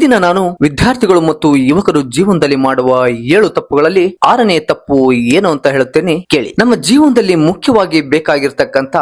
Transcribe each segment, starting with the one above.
ದಿನ ನಾನು ವಿದ್ಯಾರ್ಥಿಗಳು ಮತ್ತು ಯುವಕರು ಜೀವನದಲ್ಲಿ ಮಾಡುವ ಏಳು ತಪ್ಪುಗಳಲ್ಲಿ ಆರನೇ ತಪ್ಪು ಏನು ಅಂತ ಹೇಳುತ್ತೇನೆ ಕೇಳಿ. ನಮ್ಮ ಜೀವನದಲ್ಲಿ ಮುಖ್ಯವಾಗಿ ಬೇಕಾಗಿರ್ತಕ್ಕಂತ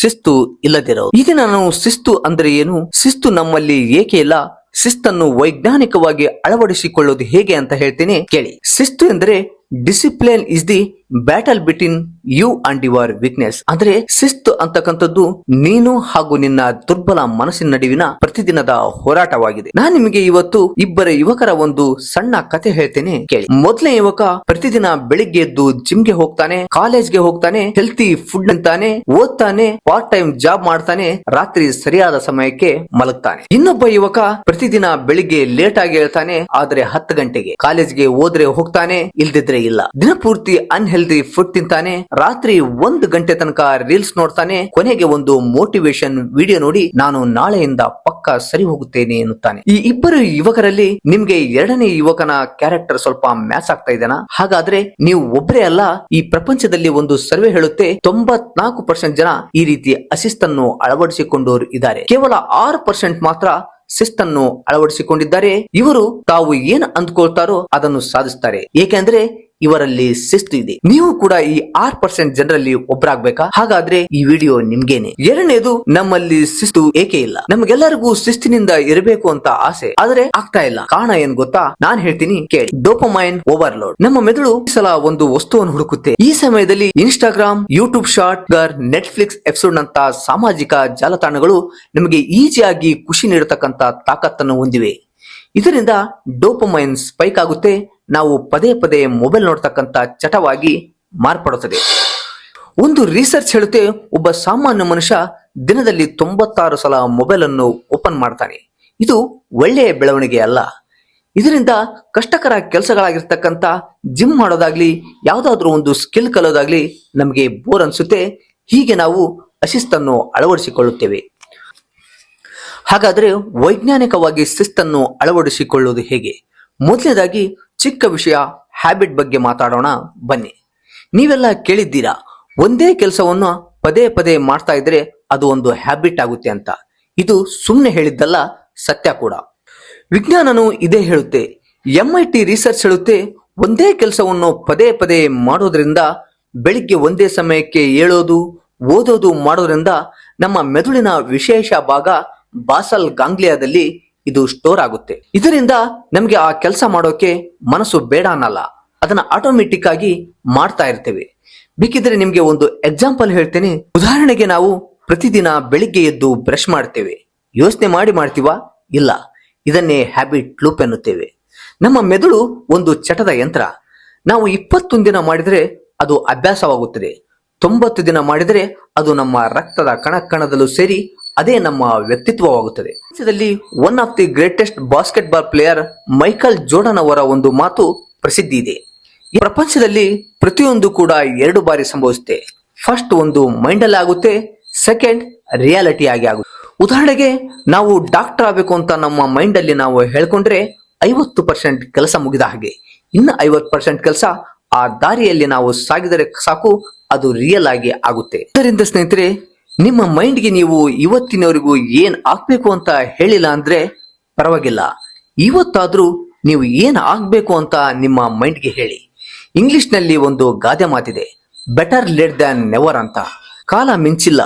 ಶಿಸ್ತು ಇಲ್ಲದಿರೋದು. ಇದು ನಾನು ಶಿಸ್ತು ಅಂದ್ರೆ ಏನು? ಶಿಸ್ತು ನಮ್ಮಲ್ಲಿ ಏಕೆ ಇಲ್ಲ? ಶಿಸ್ತನ್ನು ವೈಜ್ಞಾನಿಕವಾಗಿ ಅಳವಡಿಸಿಕೊಳ್ಳೋದು ಹೇಗೆ ಅಂತ ಹೇಳ್ತೇನೆ ಕೇಳಿ. ಶಿಸ್ತು ಎಂದರೆ discipline is the battle between you and your weakness ಅಂದ್ರೆ ಶಿಸ್ತು ಅಂತಕ್ಕಂಥದ್ದು ನೀನು ಹಾಗೂ ನಿನ್ನ ದುರ್ಬಲ ಮನಸ್ಸಿನ ನಡುವಿನ ಪ್ರತಿದಿನದ ಹೋರಾಟವಾಗಿದೆ. ನಾನು ನಿಮಗೆ ಇವತ್ತು ಇಬ್ಬರ ಯುವಕರ ಒಂದು ಸಣ್ಣ ಕತೆ ಹೇಳ್ತೇನೆ. ಕೇಳಿ. ಮೊದಲನೇ ಯುವಕ ಪ್ರತಿದಿನ ಬೆಳಿಗ್ಗೆ ಎದ್ದು ಜಿಮ್ಗೆ ಹೋಗ್ತಾನೆ, ಕಾಲೇಜ್ಗೆ ಹೋಗ್ತಾನೆ ಹೆಲ್ತಿ ಫುಡ್ ಅಂತಾನೆ ಓದ್ತಾನೆ ಪಾರ್ಟ್ ಟೈಮ್ ಜಾಬ್ ಮಾಡ್ತಾನೆ, ರಾತ್ರಿ ಸರಿಯಾದ ಸಮಯಕ್ಕೆ ಮಲಗ್ತಾನೆ. ಇನ್ನೊಬ್ಬ ಯುವಕ ಪ್ರತಿದಿನ ಬೆಳಿಗ್ಗೆ ಲೇಟ್ ಆಗಿ ಹೇಳ್ತಾನೆ, ಆದ್ರೆ ಹತ್ತು ಗಂಟೆಗೆ ಕಾಲೇಜ್ಗೆ ಹೋದ್ರೆ ಹೋಗ್ತಾನೆ, ಇಲ್ದಿದ್ರೆ ಇಲ್ಲ. ದಿನ ದಿನಪೂರ್ತಿ ಅನ್ಹೆಲ್ದಿ ಫುಡ್ ತಿಂತಾನೆ, ರಾತ್ರಿ ಒಂದು ಗಂಟೆ ತನಕ ರೀಲ್ಸ್ ನೋಡ್ತಾನೆ, ಕೊನೆಗೆ ಒಂದು ಮೋಟಿವೇಶನ್ ವಿಡಿಯೋ ನೋಡಿ ನಾನು ನಾಳೆಯಿಂದ ಪಕ್ಕ ಸರಿ ಹೋಗುತ್ತೇನೆ ಎನ್ನುತ್ತಾನೆ ಈ ಇಬ್ಬರು ಯುವಕರಲ್ಲಿ ನಿಮ್ಗೆ ಎರಡನೇ ಯುವಕನ ಕ್ಯಾರೆಕ್ಟರ್ ಸ್ವಲ್ಪ ಮ್ಯಾಚ್ ಆಗ್ತಾ ಇದೇನಾ? ಹಾಗಾದ್ರೆ ನೀವು ಒಬ್ಬರೇ ಅಲ್ಲ, ಈ ಪ್ರಪಂಚದಲ್ಲಿ ಒಂದು ಸರ್ವೆ ಹೇಳುತ್ತೆ, ತೊಂಬತ್ನಾಲ್ಕು ಪರ್ಸೆಂಟ್ ಜನ ಈ ರೀತಿ ಅಸಿಸ್ತನ್ನು ಅಳವಡಿಸಿಕೊಂಡವರು ಇದ್ದಾರೆ. ಕೇವಲ ಆರು ಪರ್ಸೆಂಟ್ ಮಾತ್ರ ಶಿಸ್ತನ್ನು ಅಳವಡಿಸಿಕೊಂಡಿದ್ದಾರೆ. ಇವರು ತಾವು ಏನ್ ಅಂದ್ಕೊಳ್ತಾರೋ ಅದನ್ನು ಸಾಧಿಸ್ತಾರೆ. ಏಕೆಂದ್ರೆ ಇವರಲ್ಲಿ ಶಿಸ್ತು ಇದೆ. ನೀವು ಕೂಡ ಈ ಆರ್ ಪರ್ಸೆಂಟ್ ಜನರಲ್ಲಿ ಒಬ್ಬರಾಗ್ಬೇಕಾ ಹಾಗಾದ್ರೆ ಈ ವಿಡಿಯೋ ನಿಮ್ಗೇನೆ. ಎರಡನೇದು, ನಮ್ಮಲ್ಲಿ ಶಿಸ್ತು ಏಕೆ ಇಲ್ಲ? ನಮ್ಗೆಲ್ಲರಿಗೂ ಶಿಸ್ತಿನಿಂದ ಇರಬೇಕು ಅಂತ ಆಸೆ. ಆದ್ರೆ ಆಗ್ತಾ ಇಲ್ಲ. ಕಾರಣ ಏನ್ ಗೊತ್ತಾ? ನಾನ್ ಹೇಳ್ತೀನಿ, ಕೇಳಿ. Dopamine overload. ನಮ್ಮ ಮೆದುಳು ಸಲ ಒಂದು ವಸ್ತುವನ್ನು ಹುಡುಕುತ್ತೆ. ಈ ಸಮಯದಲ್ಲಿ ಇನ್ಸ್ಟಾಗ್ರಾಮ್, ಯೂಟ್ಯೂಬ್ ಶಾರ್ಟ್ ಗರ್, ನೆಟ್ಫ್ಲಿಕ್ಸ್ ಎಪಿಸೋಡ್ ನಂತ ಸಾಮಾಜಿಕ ಜಾಲತಾಣಗಳು ನಮಗೆ ಈಜಿಯಾಗಿ ಖುಷಿ ನೀಡತಕ್ಕಂತ ತಾಕತ್ತನ್ನು ಹೊಂದಿವೆ. ಇದರಿಂದ ಡೋಪಮೈನ್ ಸ್ಪೈಕ್ ಆಗುತ್ತೆ. ನಾವು ಪದೇ ಪದೇ ಮೊಬೈಲ್ ನೋಡ್ತಕ್ಕಂತ ಚಟವಾಗಿ ಮಾರ್ಪಡುತ್ತದೆ. ಒಂದು ರಿಸರ್ಚ್ ಹೇಳುತ್ತೆ, ಒಬ್ಬ ಸಾಮಾನ್ಯ ಮನುಷ್ಯ ದಿನದಲ್ಲಿ ತೊಂಬತ್ತಾರು ಸಲ ಮೊಬೈಲ್ ಅನ್ನು ಓಪನ್ ಮಾಡ್ತಾನೆ. ಇದು ಒಳ್ಳೆಯ ಬೆಳವಣಿಗೆ ಅಲ್ಲ. ಇದರಿಂದ ಕಷ್ಟಕರ ಕೆಲಸಗಳಾಗಿರ್ತಕ್ಕಂಥ ಜಿಮ್ ಮಾಡೋದಾಗ್ಲಿ, ಯಾವುದಾದ್ರೂ ಒಂದು ಸ್ಕಿಲ್ ಕಲಿಯೋದಾಗ್ಲಿ ನಮಗೆ ಬೋರ್ ಅನ್ಸುತ್ತೆ. ಹೀಗೆ ನಾವು ಅಶಿಸ್ತನ್ನು ಅಳವಡಿಸಿಕೊಳ್ಳುತ್ತೇವೆ. ಹಾಗಾದ್ರೆ ವೈಜ್ಞಾನಿಕವಾಗಿ ಶಿಸ್ತನ್ನು ಅಳವಡಿಸಿಕೊಳ್ಳುವುದು ಹೇಗೆ? ಮೊದಲನೇದಾಗಿ ಚಿಕ್ಕ ವಿಷಯ ಹ್ಯಾಬಿಟ್ ಬಗ್ಗೆ ಮಾತಾಡೋಣ, ಬನ್ನಿ. ನೀವೆಲ್ಲ ಕೇಳಿದ್ದೀರಾ? ಒಂದೇ ಕೆಲಸವನ್ನು ಪದೇ ಪದೇ ಮಾಡ್ತಾ ಇದ್ರೆ ಅದು ಒಂದು ಹ್ಯಾಬಿಟ್ ಆಗುತ್ತೆ ಅಂತ. ಇದು ಸುಮ್ಮನೆ ಹೇಳಿದ್ದಲ್ಲ, ಸತ್ಯ ಕೂಡ. ವಿಜ್ಞಾನನು ಇದೇ ಹೇಳುತ್ತೆ ಎಂ ಐ ಟಿ ರಿಸರ್ಚ್ ಹೇಳುತ್ತೆ, ಒಂದೇ ಕೆಲಸವನ್ನು ಪದೇ ಪದೇ ಮಾಡೋದ್ರಿಂದ, ಬೆಳಿಗ್ಗೆ ಒಂದೇ ಸಮಯಕ್ಕೆ ಏಳೋದು, ಓದೋದು ಮಾಡೋದ್ರಿಂದ ನಮ್ಮ ಮೆದುಳಿನ ವಿಶೇಷ ಭಾಗ ಬಾಸಲ್ ಗಾಂಗ್ಲಿಯಾದಲ್ಲಿ ಇದು ಸ್ಟೋರ್ ಆಗುತ್ತೆ. ಇದರಿಂದ ನಮಗೆ ಆ ಕೆಲಸ ಮಾಡೋಕೆ ಮನಸ್ಸು ಬೇಡ ಅನ್ನಲ್ಲ. ಅದನ್ನ ಆಟೋಮೆಟಿಕ್ ಆಗಿ ಮಾಡ್ತಾ ಇರ್ತೇವೆ. ಬೇಕಿದ್ರೆ ನಿಮ್ಗೆ ಒಂದು ಎಕ್ಸಾಂಪಲ್ ಹೇಳ್ತೇನೆ. ಉದಾಹರಣೆಗೆ ನಾವು ಪ್ರತಿದಿನ ಬೆಳಿಗ್ಗೆ ಎದ್ದು ಬ್ರಷ್ ಮಾಡ್ತೇವೆ. ಯೋಚನೆ ಮಾಡಿ ಮಾಡ್ತೀವಾ? ಇಲ್ಲ. ಇದನ್ನೇ ಹ್ಯಾಬಿಟ್ ಲೂಪ್ ಎನ್ನುತ್ತೇವೆ. ನಮ್ಮ ಮೆದುಳು ಒಂದು ಚಟದ ಯಂತ್ರ. ನಾವು ಇಪ್ಪತ್ತೊಂದು ದಿನ ಮಾಡಿದ್ರೆ ಅದು ಅಭ್ಯಾಸವಾಗುತ್ತದೆ. ತೊಂಬತ್ತು ದಿನ ಮಾಡಿದ್ರೆ ಅದು ನಮ್ಮ ರಕ್ತದ ಕಣ ಕಣದಲ್ಲೂ ಸೇರಿ ಅದೇ ನಮ್ಮ ವ್ಯಕ್ತಿತ್ವವಾಗುತ್ತದೆ. ದೇಶದಲ್ಲಿ one of the greatest basketball player Michael Jordan ಅವರ ಒಂದು ಮಾತು ಪ್ರಸಿದ್ಧಿ ಇದೆ. ಈ ಪ್ರಪಂಚದಲ್ಲಿ ಪ್ರತಿಯೊಂದು ಕೂಡ ಎರಡು ಬಾರಿ ಸಂಭವಿಸುತ್ತೆ. ಫಸ್ಟ್ ಒಂದು ಮೈಂಡ್ ಅಲ್ಲಿ ಆಗುತ್ತೆ ಸೆಕೆಂಡ್ ರಿಯಾಲಿಟಿ ಆಗಿ ಆಗುತ್ತೆ. ಉದಾಹರಣೆಗೆ ನಾವು ಡಾಕ್ಟರ್ ಆಗಬೇಕು ಅಂತ ನಮ್ಮ ಮೈಂಡ್ ಅಲ್ಲಿ ನಾವು ಹೇಳ್ಕೊಂಡ್ರೆ ಐವತ್ತು ಪರ್ಸೆಂಟ್ ಕೆಲಸ ಮುಗಿದ ಹಾಗೆ. ಇನ್ನು ಐವತ್ತು ಪರ್ಸೆಂಟ್ ಕೆಲಸ ಆ ದಾರಿಯಲ್ಲಿ ನಾವು ಸಾಗಿದರೆ ಸಾಕು, ಅದು ರಿಯಲ್ ಆಗಿ ಆಗುತ್ತೆ. ಇದರಿಂದ ಸ್ನೇಹಿತರೆ ನಿಮ್ಮ ಮೈಂಡ್ಗೆ ನೀವು ಇವತ್ತಿನವರೆಗೂ ಏನ್ ಆಗ್ಬೇಕು ಅಂತ ಹೇಳಿಲ್ಲ ಅಂದ್ರೆ ಪರವಾಗಿಲ್ಲ. ಇವತ್ತಾದ್ರೂ ನೀವು ಏನ್ ಆಗ್ಬೇಕು ಅಂತ ನಿಮ್ಮ ಮೈಂಡ್ಗೆ ಹೇಳಿ. ಇಂಗ್ಲಿಷ್ನಲ್ಲಿ ಒಂದು ಗಾದೆ ಮಾತಿದೆ ಬೆಟರ್ ಲೇಟ್ ದ್ಯಾನ್ ನೆವರ್ ಅಂತ. ಕಾಲ ಮಿಂಚಿಲ್ಲ.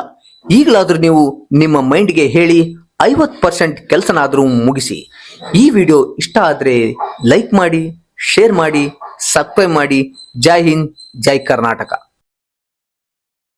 ಈಗಲಾದ್ರೂ ನೀವು ನಿಮ್ಮ ಮೈಂಡ್ಗೆ ಹೇಳಿ ಐವತ್ ಪರ್ಸೆಂಟ್ ಕೆಲಸನಾದ್ರೂ ಮುಗಿಸಿ. ಈ ವಿಡಿಯೋ ಇಷ್ಟ ಆದ್ರೆ ಲೈಕ್ ಮಾಡಿ, ಶೇರ್ ಮಾಡಿ, ಸಬ್ಸ್ಕ್ರೈಬ್ ಮಾಡಿ. ಜೈ ಹಿಂದ್, ಜೈ ಕರ್ನಾಟಕ.